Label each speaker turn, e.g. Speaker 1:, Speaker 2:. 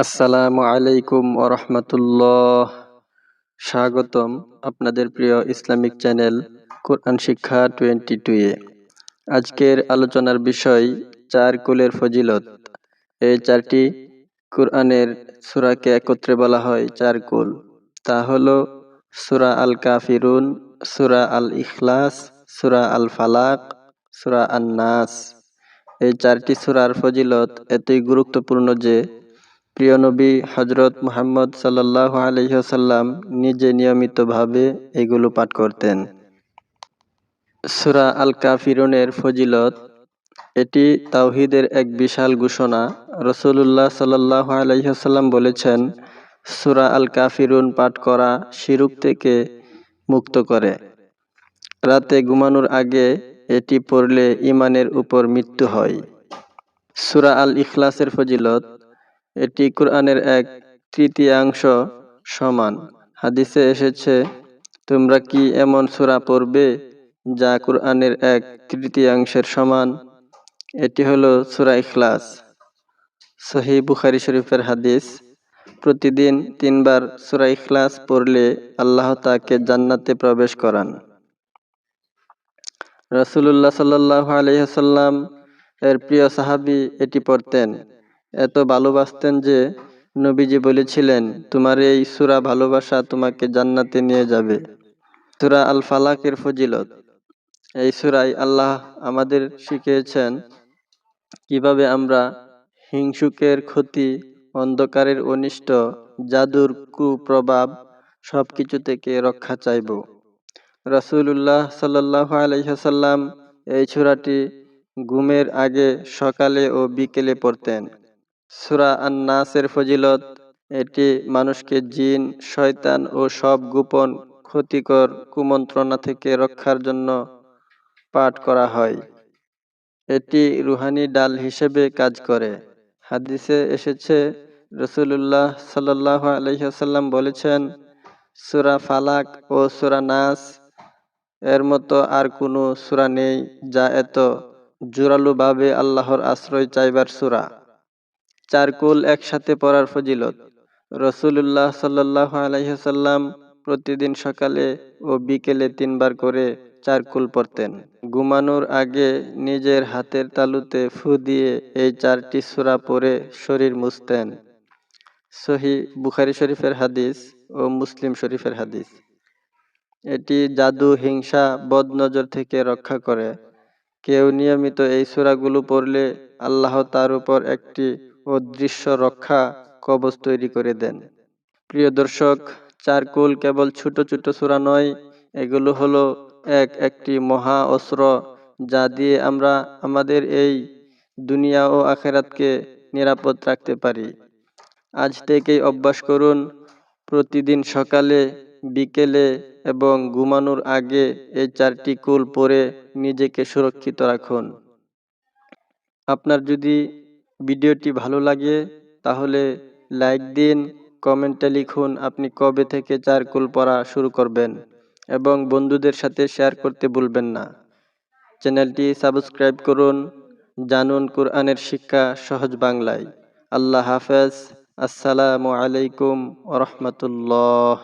Speaker 1: আসসালামু আলাইকুম ওরহমতুল্লাহ স্বাগতম আপনাদের প্রিয় ইসলামিক চ্যানেল কোরআন শিক্ষা টোয়েন্টি টু এ। আজকের আলোচনার বিষয় চার কুলের ফজিলত। এই চারটি কোরআনের সুরাকে একত্রে বলা হয় চার কুল। তা হল সুরা আল কাফিরুন সুরা আল ইখলাস সুরা আল ফালাক সুরা আন নাস এই চারটি সুরার ফজিলত এতই গুরুত্বপূর্ণ যে প্রিয় নবী হজরত মুহাম্মদ সাল্লাহ আলহ্লাম নিজে নিয়মিতভাবে এগুলো পাঠ করতেন। সুরা আল কাফিরনের ফজিলত, এটি তাওহিদের এক বিশাল ঘোষণা। রসুল্লাহ সাল্লাহ আলহ্লাম বলেছেন, সুরা আল কাফিরুন পাঠ করা শিরুক থেকে মুক্ত করে। রাতে ঘুমানোর আগে এটি পড়লে ইমানের উপর মৃত্যু হয়। সুরা আল ইখলাসের ফজিলত এটি কোরআনের এক তৃতীয়াংশ সমান। হাদিসে এসেছে, তোমরা কি এমন সুরা পড়বে যা কোরআনের এক তৃতীয়াংশের সমান? এটি হলো সুরা ইখলাস। সহি বুখারি শরীফের হাদিস, প্রতিদিন তিনবার সুরা ইখলাস পড়লে আল্লাহ তাকে জান্নাতে প্রবেশ করান। রসুল্লাহ সাল্লাহ আলহ্লাম এর প্রিয় সাহাবি এটি পড়তেন। এত ভালোবাসতেন যে নবীজি বলেছিলেন, তোমার এই সুরা ভালোবাসা তোমাকে জান্নাতে নিয়ে যাবে। সুরা আল ফালাকের ফজিলত। এই সুরাই আল্লাহ আমাদের শিখিয়েছেন কীভাবে আমরা হিংসুকের ক্ষতি, অন্ধকারের অনিষ্ট, জাদুর কুপ্রভাব সব কিছু থেকে রক্ষা চাইব। রসুল্লাহ সাল্লাহ আলহ্লাম এই সুরাটি ঘুমের আগে সকালে ও বিকেলে পড়তেন। সুরা আন্নাসের ফজিলত, এটি মানুষকে জিন, শয়তান ও সব গোপন, ক্ষতিকর কুমন্ত্রণা থেকে রক্ষার জন্য পাঠ করা হয়। এটি রুহানি ডাল হিসেবে কাজ করে। হাদিসে এসেছে রসুল্লাহ সাল্লাহ আলহ্লাম বলেছেন, সুরা ফালাক ও সুরা নাস, এর মতো আর কোনো সুরা নেই যা এত জোরালোভাবে আল্লাহর আশ্রয় চাইবার সুরা। চার কুল একসাথে পড়ার ফজিলত। রসুল্লাহ সাল্লাহ আলহ্লাম প্রতিদিন সকালে ও বিকেলে তিনবার করে চারকুল পড়তেন। ঘুমানোর আগে নিজের হাতের তালুতে ফু দিয়ে এই চারটি সুরা পরে শরীর মুছতেন। সহি বুখারি শরীফের হাদিস ও মুসলিম শরীফের হাদিস। এটি জাদু, হিংসা, বদনজর থেকে রক্ষা করে। কেউ নিয়মিত এই সুরাগুলো পড়লে আল্লাহ তার উপর একটি অদৃশ্য রক্ষা কবচ তৈরি করে দেন। প্রিয় দর্শক, চারকুল কেবল ছোট ছোট সুরা নয়, এগুলো হলো এক, একটি মহা অস্ত্র যা দিয়ে আমরা আমাদের এই দুনিয়া ও আখেরাতকে নিরাপদ রাখতে পারি। আজ থেকেই অভ্যাস করুন, প্রতিদিন সকালে, বিকেলে এবং ঘুমানোর আগে এই চারটি কুল পরে নিজেকে সুরক্ষিত রাখুন। আপনার যদি ভিডিওটি ভালো লাগে, তাহলে লাইক দিন, কমেন্টে লিখুন আপনি কবে থেকে চারকুল পড়া শুরু করবেন এবং বন্ধুদের সাথে শেয়ার করতে ভুলবেন না। চ্যানেলটি সাবস্ক্রাইব করুন, জানুন কোরআনের শিক্ষা সহজ বাংলায়। আল্লাহ হাফেজ, আসসালামু আলাইকুম রহমতুল্লাহ।